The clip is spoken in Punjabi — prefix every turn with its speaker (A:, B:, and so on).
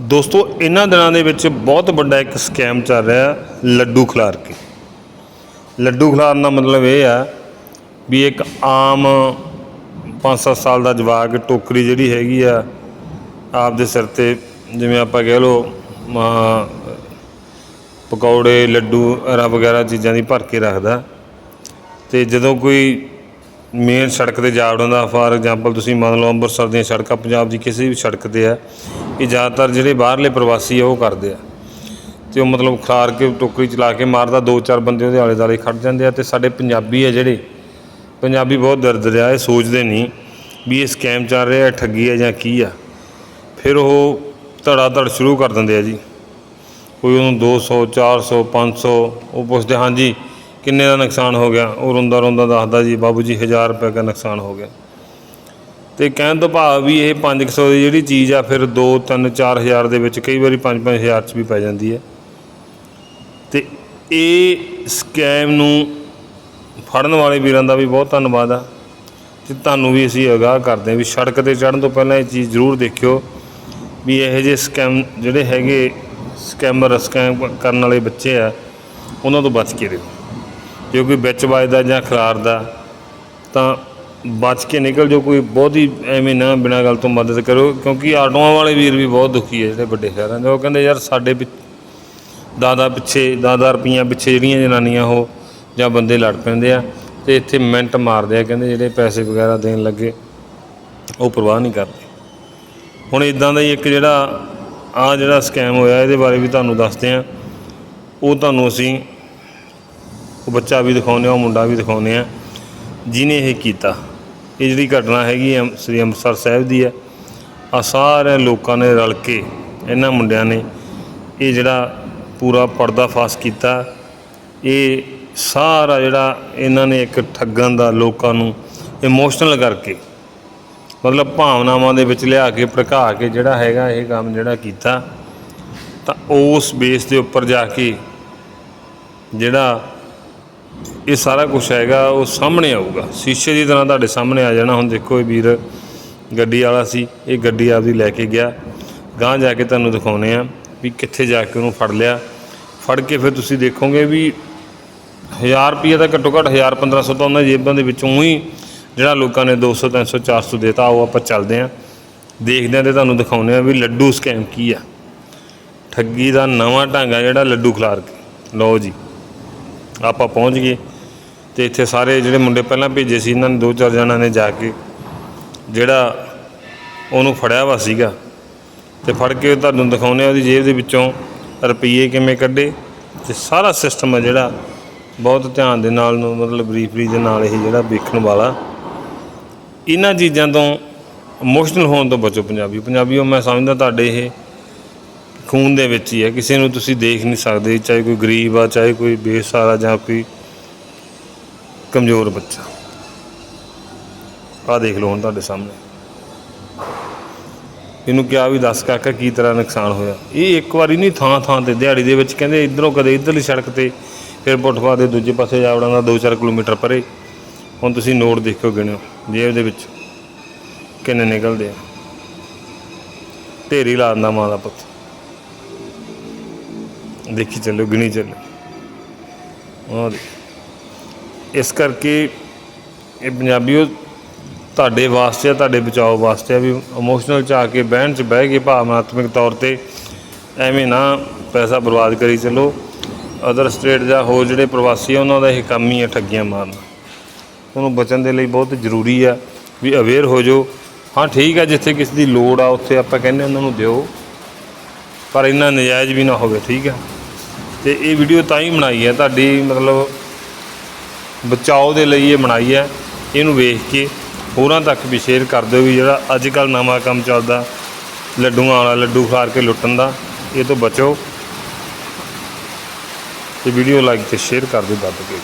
A: ਦੋਸਤੋ, ਇਹਨਾਂ ਦਿਨਾਂ ਦੇ ਵਿੱਚ ਬਹੁਤ ਵੱਡਾ ਇੱਕ ਸਕੈਮ ਚੱਲ ਰਿਹਾ ਲੱਡੂ ਖਿਲਾਰ ਕੇ। ਲੱਡੂ ਖਿਲਾਰਨ ਦਾ ਮਤਲਬ ਇਹ ਆ ਵੀ ਇੱਕ ਆਮ 5-7 ਸਾਲ ਦਾ ਜਵਾਕ ਟੋਕਰੀ ਜਿਹੜੀ ਹੈਗੀ ਆ, ਆਪ ਦੇ ਸਿਰ ਤੇ ਜਿਵੇਂ ਆਪਾਂ ਕਹਿ ਲਓ ਪਕੌੜੇ, ਲੱਡੂ ਐਰਾ ਵਗੈਰਾ ਚੀਜ਼ਾਂ ਦੀ ਭਰ ਕੇ ਰੱਖਦਾ। ਤੇ ਜਦੋਂ ਕੋਈ ਮੇਨ ਸੜਕ ਤੇ ਜਾ ਵੜਦਾ ਫਾਰ ਐਗਜ਼ਾਮਪਲ ਤੁਸੀਂ ਮੰਨ ਲਓ ਅੰਮ੍ਰਿਤਸਰ ਦੀਆਂ ਸੜਕਾਂ, ਪੰਜਾਬ ਦੀ ਕਿਸੇ ਵੀ ਸੜਕ ਤੇ ਆ, ਇਹ ਜ਼ਿਆਦਾਤਰ ਜਿਹੜੇ ਬਾਹਰਲੇ ਪ੍ਰਵਾਸੀ ਆ, ਉਹ ਕਰਦੇ ਆ। ਤੇ ਉਹ ਮਤਲਬ ਖਾਰ ਕੇ, ਟੋਕਰੀ ਚਲਾ ਕੇ ਮਾਰਦਾ, ਦੋ ਚਾਰ ਬੰਦੇ ਉਹਦੇ ਆਲੇ ਦੁਆਲੇ ਖੜ ਜਾਂਦੇ ਆ ਤੇ ਸਾਡੇ ਪੰਜਾਬੀ ਆ ਜਿਹੜੇ, ਪੰਜਾਬੀ ਬਹੁਤ ਦਰਦ ਰਿਹਾ ਇਹ ਸੋਚਦੇ ਨਹੀਂ ਵੀ ਇਹ ਸਕੈਮ ਚੱਲ ਰਿਹਾ ਠੱਗੀ ਆ ਜਾਂ ਕੀ ਆ। ਫਿਰ ਉਹ ਧੜਾ ਧੜ ਸ਼ੁਰੂ ਕਰ ਦਿੰਦੇ ਆ ਜੀ। ਕੋਈ ਉਹਨੂੰ 200 400 500 ਉਹ ਪੁੱਛਦੇ, ਹਾਂਜੀ ਕਿੰਨੇ ਦਾ ਨੁਕਸਾਨ ਹੋ ਗਿਆ? ਉਹ ਰੋਂਦਾ ਰੋਂਦਾ ਦੱਸਦਾ ਜੀ, ਬਾਬੂ ਜੀ 1000 ਰੁਪਏ ਦਾ ਨੁਕਸਾਨ ਹੋ ਗਿਆ। ਤੇ ਕਹਿਣ ਤੋਂ ਭਾਵ ਵੀ ਇਹ 500 ਦੀ ਜਿਹੜੀ ਚੀਜ਼ ਆ, ਫਿਰ 2 3 4000 ਦੇ ਵਿੱਚ ਕਈ ਵਾਰੀ 5 5000 ਚ ਵੀ ਪੈ ਜਾਂਦੀ ਹੈ। ਤੇ ਇਹ ਸਕੈਮ ਨੂੰ ਫੜਨ ਵਾਲੇ ਵੀਰਾਂ ਦਾ ਵੀ ਬਹੁਤ ਧੰਨਵਾਦ ਆ। ਤੇ ਤੁਹਾਨੂੰ ਵੀ ਅਸੀਂ ਅਗਾਹ ਕਰਦੇ ਹਾਂ ਵੀ ਸੜਕ ਤੇ ਚੜ੍ਹਨ ਤੋਂ ਪਹਿਲਾਂ ਇਹ ਚੀਜ਼ ਜ਼ਰੂਰ ਦੇਖਿਓ ਵੀ ਇਹੋ ਜਿਹੇ ਸਕੈਮ ਜਿਹੜੇ ਹੈਗੇ ਸਕੈਮਰ ਸਕੈਮ ਕਰਨ ਵਾਲੇ ਬੱਚੇ ਆ, ਉਹਨਾਂ ਤੋਂ ਬਚ ਕੇ ਰਹੋ। ਜੇ ਕੋਈ ਵਿੱਚ ਵੱਜਦਾ ਜਾਂ ਖਿਲਾਰਦਾ, ਤਾਂ ਬਚ ਕੇ ਨਿਕਲ ਜੋ ਕੋਈ ਬਹੁਤੀ ਐਵੇਂ ਨਾ ਬਿਨਾਂ ਗੱਲ ਤੋਂ ਮਦਦ ਕਰੋ ਕਿਉਂਕਿ ਆਟੋਆਂ ਵਾਲੇ ਵੀਰ ਵੀ ਬਹੁਤ ਦੁਖੀ ਹੈ ਜਿਹੜੇ ਵੱਡੇ ਸ਼ਹਿਰਾਂ ਦੇ। ਉਹ ਕਹਿੰਦੇ, ਯਾਰ ਸਾਡੇ ਪਿ- ਦਾਦਾ ਪਿੱਛੇ, ਦਾਦਾ ਰੁਪਈਆਂ ਪਿੱਛੇ ਜਿਹੜੀਆਂ ਜਨਾਨੀਆਂ ਉਹ ਜਾਂ ਬੰਦੇ ਲੜ ਪੈਂਦੇ ਆ ਤੇ ਇੱਥੇ ਮਿੰਟ ਮਾਰਦੇ ਆ। ਕਹਿੰਦੇ, ਜਿਹੜੇ ਪੈਸੇ ਵਗੈਰਾ ਦੇਣ ਲੱਗੇ, ਉਹ ਪਰਵਾਹ ਨਹੀਂ ਕਰਦੇ। ਹੁਣ ਇਦਾਂ ਦਾ ਹੀ ਇੱਕ ਜਿਹੜਾ ਆ ਜਿਹੜਾ ਸਕੈਮ ਹੋਇਆ, ਇਹਦੇ ਬਾਰੇ ਵੀ ਤੁਹਾਨੂੰ ਦੱਸਦੇ ਆ। ਉਹ ਤੁਹਾਨੂੰ ਅਸੀਂ ਉਹ ਬੱਚਾ ਵੀ ਦਿਖਾਉਂਦੇ ਆ, ਉਹ ਮੁੰਡਾ ਵੀ ਦਿਖਾਉਂਦੇ ਆ। ਜਿਨੇ ਇਹ ਕੀਤਾ, ਇਹ ਜਿਹੜੀ ਘਟਨਾ ਹੈਗੀ ਆ, ਸ੍ਰੀ ਅੰਮ੍ਰਿਤਸਰ ਸਾਹਿਬ ਦੀ ਹੈ ਆ ਸਾਰੇ ਲੋਕਾਂ ਨੇ ਰਲ ਕੇ, ਇਹਨਾਂ ਮੁੰਡਿਆਂ ਨੇ ਇਹ ਜਿਹੜਾ ਪੂਰਾ ਪਰਦਾਫਾਸ਼ ਕੀਤਾ। ਇਹ ਸਾਰਾ ਜਿਹੜਾ ਇਹਨਾਂ ਨੇ ਇੱਕ ਠੱਗਣ ਦਾ ਲੋਕਾਂ ਨੂੰ ਇਮੋਸ਼ਨਲ ਕਰਕੇ, ਮਤਲਬ ਭਾਵਨਾਵਾਂ ਦੇ ਵਿੱਚ ਲਿਆ ਕੇ, ਭੜਕਾ ਕੇ ਜਿਹੜਾ ਹੈਗਾ, ਇਹ ਕੰਮ ਜਿਹੜਾ ਕੀਤਾ, ਤਾਂ ਉਸ ਬੇਸ ਦੇ ਉੱਪਰ ਜਾ ਕੇ ਜਿਹੜਾ ਇਹ ਸਾਰਾ ਕੁਝ ਹੈਗਾ, ਉਹ ਸਾਹਮਣੇ ਆਊਗਾ। ਸ਼ੀਸ਼ੇ ਦੀ ਤਰ੍ਹਾਂ ਤੁਹਾਡੇ ਸਾਹਮਣੇ ਆ ਜਾਣਾ। ਹੁਣ ਦੇਖੋ ਇਹ ਵੀਰ, ਗੱਡੀ ਵਾਲਾ ਸੀ, ਇਹ ਗੱਡੀ ਆਪਦੀ ਲੈ ਕੇ ਗਿਆ। ਗਾਂਹ ਜਾ ਕੇ ਤੁਹਾਨੂੰ ਦਿਖਾਉਨੇ ਆ ਵੀ ਕਿੱਥੇ ਜਾ ਕੇ ਉਹਨੂੰ ਫੜ ਲਿਆ। ਫੜ ਕੇ ਫਿਰ ਤੁਸੀਂ ਦੇਖੋਗੇ ਵੀ 1000 ਰੁਪਏ ਦਾ ਘੱਟੋ ਘੱਟ 1000 1500 ਤਾਂ ਉਹਨਾਂ ਜੇਬਾਂ ਦੇ ਵਿੱਚੋਂ ਹੀ ਜਿਹੜਾ ਲੋਕਾਂ ਨੇ 200 300 400 ਦੇਤਾ, ਉਹ ਆਪਾਂ ਚੱਲਦੇ ਆਂ। ਦੇਖਦੇ ਆਂ ਤੇ ਤੁਹਾਨੂੰ ਦਿਖਾਉਨੇ ਆ ਵੀ ਲੱਡੂ ਸਕੈਮ ਕੀ ਆ। ਠੱਗੀ ਦਾ ਨਵਾਂ ਢੰਗ ਆ ਜਿਹੜਾ ਲੱਡੂ ਖਿਲਾਰ ਕੇ। ਲਓ ਜੀ, ਆਪਾਂ ਪਹੁੰਚ ਗਏ। ਤੇ ਇੱਥੇ ਸਾਰੇ ਜਿਹੜੇ ਮੁੰਡੇ ਪਹਿਲਾਂ ਭੇਜੇ ਸੀ, ਇਹਨਾਂ ਨੇ ਦੋ ਚਾਰ ਜਣਾਂ ਨੇ ਜਾ ਕੇ ਜਿਹੜਾ ਉਹਨੂੰ ਫੜਿਆ ਵਾ ਸੀਗਾ ਤੇ ਫੜ ਕੇ ਤੁਹਾਨੂੰ ਦਿਖਾਉਂਦੇ ਆ ਉਹਦੀ ਜੇਬ ਦੇ ਵਿੱਚੋਂ ਰੁਪਈਏ ਕਿਵੇਂ ਕੱਢੇ ਤੇ ਸਾਰਾ ਸਿਸਟਮ ਹੈ ਜਿਹੜਾ ਬਹੁਤ ਧਿਆਨ ਦੇ ਨਾਲ ਨੂੰ, ਮਤਲਬ ਬਰੀਫਰੀ ਦੇ ਨਾਲ ਇਹ ਜਿਹੜਾ ਵੇਖਣ ਵਾਲਾ। ਇਹਨਾਂ ਚੀਜ਼ਾਂ ਤੋਂ ਇਮੋਸ਼ਨਲ ਹੋਣ ਤੋਂ ਬਚੋ ਪੰਜਾਬੀ। ਪੰਜਾਬੀਓ, ਮੈਂ ਸਮਝਦਾ ਤੁਹਾਡੇ ਇਹ ਖੂਨ ਦੇ ਵਿੱਚ ਹੀ ਹੈ। ਕਿਸੇ ਨੂੰ ਤੁਸੀਂ ਦੇਖ ਨਹੀਂ ਸਕਦੇ, ਚਾਹੇ ਕੋਈ ਗਰੀਬ ਆ, ਚਾਹੇ ਕੋਈ ਬੇਸਹਾਰਾ ਜਾਂ ਕੋਈ ਕਮਜ਼ੋਰ ਬੱਚਾ। ਆਹ ਦੇਖ ਲਓ ਹੁਣ ਤੁਹਾਡੇ ਸਾਹਮਣੇ। ਇਹਨੂੰ ਕਿਹਾ ਵੀ ਦੱਸ ਕਾਕਾ ਕੀ ਤਰ੍ਹਾਂ ਨੁਕਸਾਨ ਹੋਇਆ। ਇਹ ਇੱਕ ਵਾਰੀ ਨਹੀਂ ਥਾਂ ਥਾਂ ਤੇ ਦਿਹਾੜੀ ਦੇ ਵਿੱਚ ਕਹਿੰਦੇ ਇਧਰੋਂ ਕਦੇ ਇਧਰਲੀ ਸੜਕ ਤੇ, ਫਿਰ ਪੁੱਠਵਾ ਦੇ ਦੂਜੇ ਪਾਸੇ ਜਾ ਵੜਾਂਦਾ 2-4 ਕਿਲੋਮੀਟਰ ਪਰੇ। ਹੁਣ ਤੁਸੀਂ ਨੋਟ ਦੇਖੋ ਗਿਣਿਓ, ਜੇਬ ਦੇ ਵਿੱਚ ਕਿੰਨੇ ਨਿਕਲਦੇ ਆ। ਢੇਰੀ ਲਾ ਦਿੰਦਾ ਮਾਂ ਦਾ ਪੁੱਤ। ਦੇਖੀ ਚੱਲੋ ਗਿਣੀ ਚੱਲੋ ਆਹ ਇਸ ਕਰਕੇ ਇਹ ਪੰਜਾਬੀਓ ਤੁਹਾਡੇ ਵਾਸਤੇ ਆ, ਤੁਹਾਡੇ ਬਚਾਓ ਵਾਸਤੇ ਆ ਵੀ ਇਮੋਸ਼ਨਲ ਚ ਆ ਕੇ, ਬਹਿਣ ਚ ਬਹਿ ਕੇ ਭਾਵਨਾਤਮਕ ਤੌਰ ਤੇ ਐਵੇਂ ਨਾ ਪੈਸਾ ਬਰਬਾਦ ਕਰੀ ਚੱਲੋ। ਅਦਰ ਸਟੇਟ ਜਾਂ ਹੋਰ ਜਿਹੜੇ ਪ੍ਰਵਾਸੀ ਆ, ਉਹਨਾਂ ਦਾ ਇਹ ਕੰਮ ਹੀ ਆ ਠੱਗੀਆਂ ਮਾਰਨਾ। ਉਹਨੂੰ ਬਚਣ ਦੇ ਲਈ ਬਹੁਤ ਜ਼ਰੂਰੀ ਆ ਵੀ ਅਵੇਅਰ ਹੋ ਜਾਓ। ਹਾਂ, ਠੀਕ ਆ, ਜਿੱਥੇ ਕਿਸੇ ਦੀ ਲੋੜ ਆ, ਉੱਥੇ ਆਪਾਂ ਕਹਿੰਦੇ ਉਹਨਾਂ ਨੂੰ ਦਿਓ। ਪਰ ਇੰਨਾ ਨਜਾਇਜ਼ ਵੀ ਨਾ ਹੋਵੇ, ਠੀਕ ਆ। ਤੇ ਇਹ ਵੀਡੀਓ ਤਾਂ ਹੀ ਬਣਾਈ ਹੈ ਤੁਹਾਡੀ ਮਤਲਬ ਬਚਾਓ ਦੇ ਲਈ ਇਹ ਬਣਾਈ ਹੈ। ਇਹਨੂੰ ਵੇਖ ਕੇ ਹੋਰਾਂ ਤੱਕ ਵੀ ਸ਼ੇਅਰ ਕਰ ਦਿਓ ਵੀ ਜਿਹੜਾ ਅੱਜ ਕੱਲ ਨਵਾਂ ਕੰਮ ਚੱਲਦਾ, ਲੱਡੂਆਂ ਵਾਲਾ, ਲੱਡੂ ਖਾਰ ਕੇ ਲੁੱਟਣ ਦਾ, ਇਹ ਤੋਂ ਬਚੋ। ਤੇ ਵੀਡੀਓ ਲਾਈਕ ਤੇ ਸ਼ੇਅਰ ਕਰ ਦਿਓ ਦੱਬ ਕੇ।